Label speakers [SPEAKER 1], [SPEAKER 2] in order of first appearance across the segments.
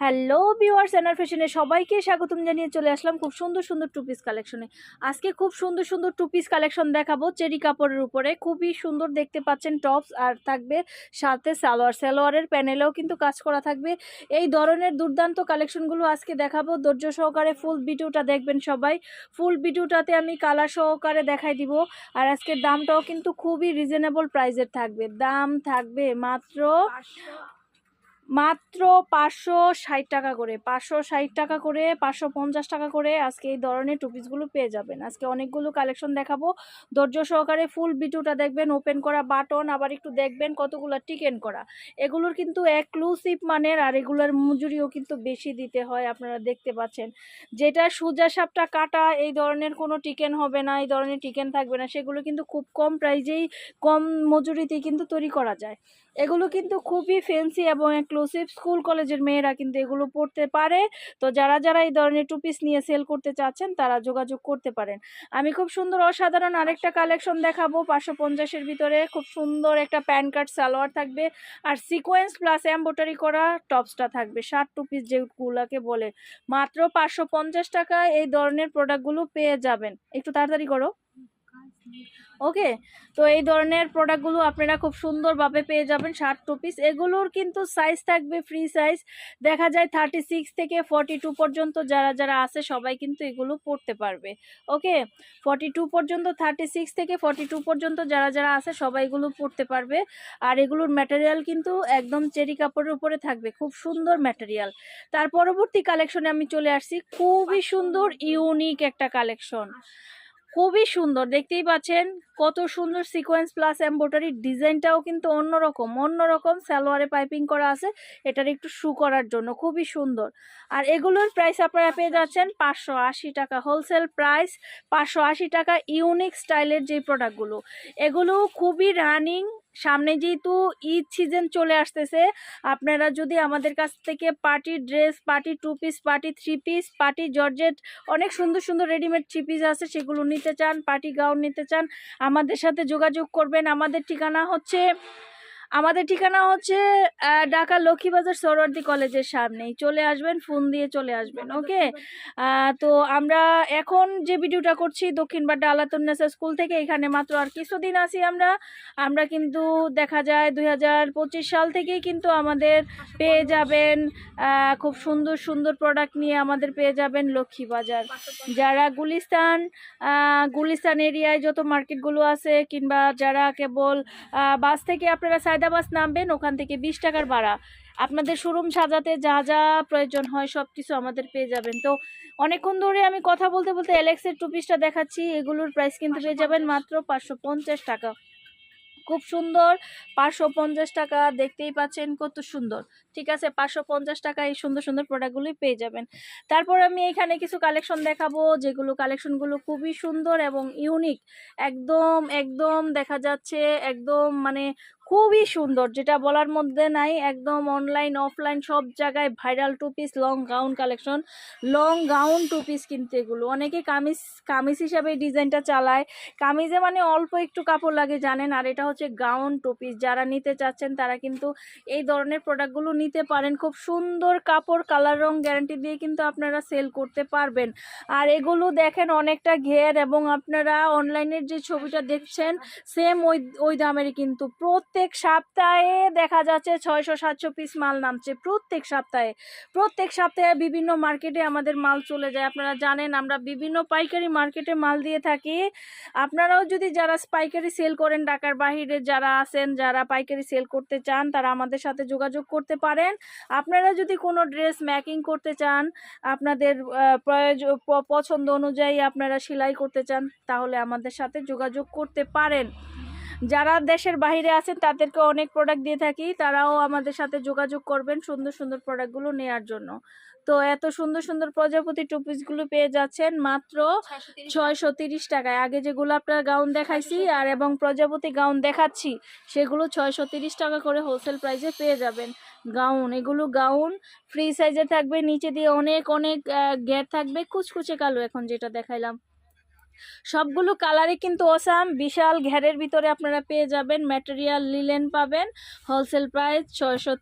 [SPEAKER 1] Hello viewers এনার ফ্যাশনে সবাইকে স্বাগতম জানিয়ে চলে আসলাম খুব সুন্দর সুন্দর টু পিস কালেকশনে আজকে খুব সুন্দর সুন্দর টু পিস কালেকশন দেখাবো চেরি কাপড়ের উপরে। খুবই সুন্দর দেখতে পাচ্ছেন টপস আর থাকবে সাথে সালোয়ার। সালোয়ারের প্যানেলেও কিন্তু কাজ করা থাকবে। এই ধরনের দুর্দান্ত কালেকশনগুলো আজকে দেখাবো। ধৈর্য সহকারে ফুল ভিডিওটা দেখবেন সবাই। ফুল ভিডিওটাতে আমি কালার সহকারে দেখাই দিব। আর আজকের দামটাও কিন্তু খুবই রিজনেবল প্রাইজের থাকবে। দাম থাকবে মাত্র মাত্র পাঁচশো ষাট টাকা করে, পাঁচশো ষাট টাকা করে, পাঁচশো পঞ্চাশ টাকা করে আজকে এই ধরনের টুপিসগুলো পেয়ে যাবেন। আজকে অনেকগুলো কালেকশন দেখাবো। ধৈর্য সহকারে ফুল বিটুটা দেখবেন ওপেন করা বাটন আবার একটু দেখবেন কতগুলো টিকেন করা। এগুলোর কিন্তু এক্সক্লুসিভ মানের আর এগুলোর মজুরিও কিন্তু বেশি দিতে হয়, আপনারা দেখতে পাচ্ছেন। যেটা সোজা সাপটা কাটা, এই ধরনের কোনো টিকেন হবে না, এই ধরনের টিকেন থাকবে না, সেগুলো কিন্তু খুব কম প্রাইজেই কম মজুরিতেই কিন্তু তৈরি করা যায়। এগুলো কিন্তু খুবই ফ্যান্সি এবং এক্সক্লুসিভ স্কুল কলেজের মেয়েরা কিন্তু এগুলো পড়তে পারে। তো যারা যারা এই ধরনের টু পিস নিয়ে সেল করতে চাচ্ছেন, তারা যোগাযোগ করতে পারেন। আমি খুব সুন্দর অসাধারণ আরেকটা কালেকশন দেখাবো, পাঁচশো পঞ্চাশের ভিতরে। খুব সুন্দর একটা প্যান কার্ড সালোয়ার থাকবে। আর সিকোয়েন্স প্লাস এম্বোটারি করা টপসটা থাকবে। ষাট টু পিস যেগুলাকে বলে। মাত্র পাঁচশো পঞ্চাশ টাকায় এই ধরনের প্রোডাক্টগুলো পেয়ে যাবেন। একটু তাড়াতাড়ি করো। ওকে? তো এই ধরনের প্রোডাক্টগুলো আপনারা খুব সুন্দরভাবে পেয়ে যাবেন ষাট টু পিস এগুলোর কিন্তু সাইজ থাকবে ফ্রি সাইজ দেখা যায় থার্টি সিক্স থেকে ফর্টি টু পর্যন্ত যারা যারা আছে সবাই কিন্তু এগুলো পড়তে পারবে। ওকে? ফর্টি টু পর্যন্ত থার্টি সিক্স থেকে ফর্টি টু পর্যন্ত যারা যারা আছে সবাই এগুলো পড়তে পারবে। আর এগুলোর ম্যাটেরিয়াল কিন্তু একদম চেরি কাপড়ের উপরে থাকবে। খুব সুন্দর ম্যাটেরিয়াল তার পরবর্তী কালেকশনে আমি চলে আসছি। খুবই সুন্দর ইউনিক একটা কালেকশন খুবই সুন্দর। দেখতেই পাচ্ছেন কত সুন্দর সিকোয়েন্স প্লাস এম্বোটারি ডিজাইনটাও কিন্তু অন্যরকম অন্যরকম সালোয়ারে পাইপিং করা আছে। এটার একটু শু করার জন্য খুবই সুন্দর। আর এগুলোর প্রাইস আপনারা পেয়ে যাচ্ছেন পাঁচশো আশি টাকা। হোলসেল প্রাইস পাঁচশো আশি টাকা ইউনিক স্টাইলের যে প্রোডাক্টগুলো এগুলো খুবই রানিং সামনে যেহেতু ঈদ সিজন চলে আসতেছে, আপনারা যদি আমাদের কাছ থেকে party dress party two piece party three piece party georgette অনেক সুন্দর সুন্দর রেডিমেড থ্রি পিস আছে, সেগুলো নিতে চান পার্টি গাউন নিতে চান, আমাদের সাথে যোগাযোগ করবেন। আমাদের ঠিকানা হচ্ছে আমাদের ঠিকানা হচ্ছে ঢাকা লক্ষ্মীবাজার সরোয়ার্দি কলেজের সামনেই। চলে আসবেন ফোন দিয়ে চলে আসবেন ওকে? তো আমরা এখন যে ভিডিওটা করছি দক্ষিণ বাড্ডা আলাতুন্নেসা স্কুল থেকে এখানে মাত্র আর কিছুদিন আছি আমরা। আমরা কিন্তু দেখা যায় দু হাজার পঁচিশ সাল থেকেই কিন্তু আমাদের পেয়ে যাবেন খুব সুন্দর সুন্দর প্রোডাক্ট নিয়ে আমাদের পেয়ে যাবেন লক্ষ্মীবাজার। যারা গুলিস্তান গুলিস্তান এরিয়ায় যত মার্কেটগুলো আছে কিংবা যারা কেবল বাস থেকে আপনারা সায়দা বাস নামবেন, ওখান থেকে বিশ টাকার ভাড়া। আপনাদের শোরুম সাজাতে যা যা প্রয়োজন হয় সব কিছু আমাদের পেয়ে যাবেন। তো অনেকক্ষণ ধরে আমি কথা বলতে বলতে অ্যালেক্সের টু পিসটা দেখাচ্ছি, এগুলোর প্রাইস কিন্তু পেয়ে যাবেন মাত্র পাঁচশো পঞ্চাশ টাকা। খুব সুন্দর, পাঁচশো পঞ্চাশ টাকা, দেখতেই পাচ্ছেন কত সুন্দর। ঠিক আছে, পাঁচশো পঞ্চাশ টাকা এই সুন্দর সুন্দর প্রোডাক্টগুলোই পেয়ে যাবেন। তারপর আমি এখানে কিছু কালেকশন দেখাবো, যেগুলো কালেকশনগুলো খুবই সুন্দর এবং ইউনিক একদম একদম দেখা যাচ্ছে, একদম মানে খুবই সুন্দর, যেটা বলার মধ্যে নাই, একদম অনলাইন অফলাইন সব জায়গায় viral two piece long gown collection long gown two piece কিন্তু এগুলো। অনেকে কামিজ কামিজ হিসাবে ডিজাইনটা চালায়। কামিজে মানে অল্প একটু কাপড় লাগে, জানেন? আর এটা হচ্ছে গাউন টু পিস যারা নিতে চাচ্ছেন, তারা কিন্তু এই ধরনের প্রোডাক্টগুলো নিতে পারেন। খুব সুন্দর কাপড় কালার রং গ্যারান্টি দিয়ে কিন্তু আপনারা সেল করতে পারবেন। আর এগুলো দেখেন অনেকটা ঘের এবং আপনারা অনলাইনের যে ছবিটা দেখছেন সেম ওই ওই দামেরই কিন্তু। প্রত্যেক সপ্তাহে দেখা যাচ্ছে ছয়শো সাতশো পিস মাল নামছে, প্রত্যেক সপ্তাহে। প্রত্যেক সপ্তাহে বিভিন্ন মার্কেটে আমাদের মাল চলে যায়। আপনারা জানেন, আমরা বিভিন্ন পাইকারি মার্কেটে মাল দিয়ে থাকি। আপনারাও যদি যারা পাইকারি সেল করেন, ঢাকার বাহিরে যারা আছেন, যারা পাইকারি সেল করতে চান, তারা আমাদের সাথে যোগাযোগ করতে পারেন। আপনারা যদি কোনো ড্রেস ম্যাকিং করতে চান, আপনাদের প্রয়োজন পছন্দ অনুযায়ী আপনারা সেলাই করতে চান, তাহলে আমাদের সাথে যোগাযোগ করতে পারেন। যারা দেশের বাইরে আছেন তাদেরকে অনেক প্রোডাক্ট দিয়ে থাকি। তারাও আমাদের সাথে যোগাযোগ করবেন সুন্দর সুন্দর প্রোডাক্টগুলো নেয়ার জন্য। তো এত সুন্দর সুন্দর প্রজাপতি টুপিসগুলো পেয়ে যাচ্ছেন মাত্র ছয়শো তিরিশ টাকায়। আগে যেগুলো আপনার গাউন দেখাইছি আর এবং প্রজাপতি গাউন দেখাচ্ছি সেগুলো ছয়শো তিরিশ টাকা করে হোলসেল প্রাইসে পেয়ে যাবেন। গাউন এগুলো গাউন ফ্রি সাইজে থাকবে নিচে দিয়ে অনেক অনেক গ্যাট থাকবে কুচকুচে কালো এখন যেটা দেখাইলাম। সবগুলো কালারই কিন্তু ওসাম বিশাল ঘেরের ভিতরে আপনারা পেয়ে যাবেন ম্যাটেরিয়াল লিলেন পাবেন হোলসেল প্রাইস ছয়শো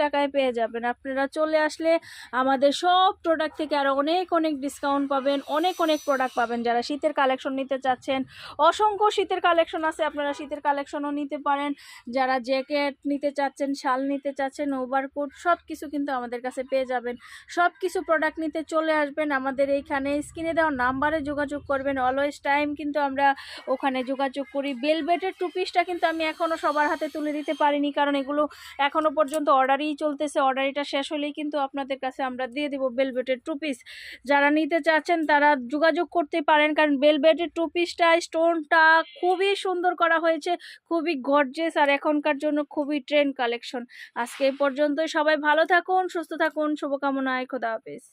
[SPEAKER 1] টাকায় পেয়ে যাবেন। আপনারা চলে আসলে আমাদের সব প্রোডাক্ট থেকে আরও অনেক অনেক ডিসকাউন্ট পাবেন, অনেক অনেক প্রোডাক্ট পাবেন। যারা শীতের কালেকশন নিতে চাচ্ছেন, অসংখ্য শীতের কালেকশন আছে, আপনারা শীতের কালেকশনও নিতে পারেন। যারা জ্যাকেট নিতে চাচ্ছেন, শাল নিতে চাচ্ছেন ওভারকোট সব কিছু কিন্তু আমাদের কাছে পেয়ে যাবেন। সব কিছু প্রোডাক্ট নিতে চলে আসবেন। আমাদের এইখানে স্ক্রিনে দেওয়া নাম্বারে যোগাযোগ করবেন। অলওয়েজ টাইম কিন্তু আমরা ওখানে যোগাযোগ করি। বেলবেটের টু পিসটা কিন্তু আমি এখনও সবার হাতে তুলে দিতে পারিনি, কারণ এগুলো এখনও পর্যন্ত অর্ডারই চলতেছে। অর্ডারিটা শেষ হলেই কিন্তু আপনাদের কাছে আমরা দিয়ে দেবো বেলবেটের টু পিস যারা নিতে চাচ্ছেন তারা যোগাযোগ করতে পারেন, কারণ বেলবেটের টু পিসটা স্টোনটা খুবই সুন্দর করা হয়েছে, খুবই গর্জেস আর এখনকার জন্য খুবই ট্রেন্ড কালেকশন আজকে এই পর্যন্তই। সবাই ভালো থাকুন, সুস্থ থাকুন, শুভকামনায় খোদা হাফেজ।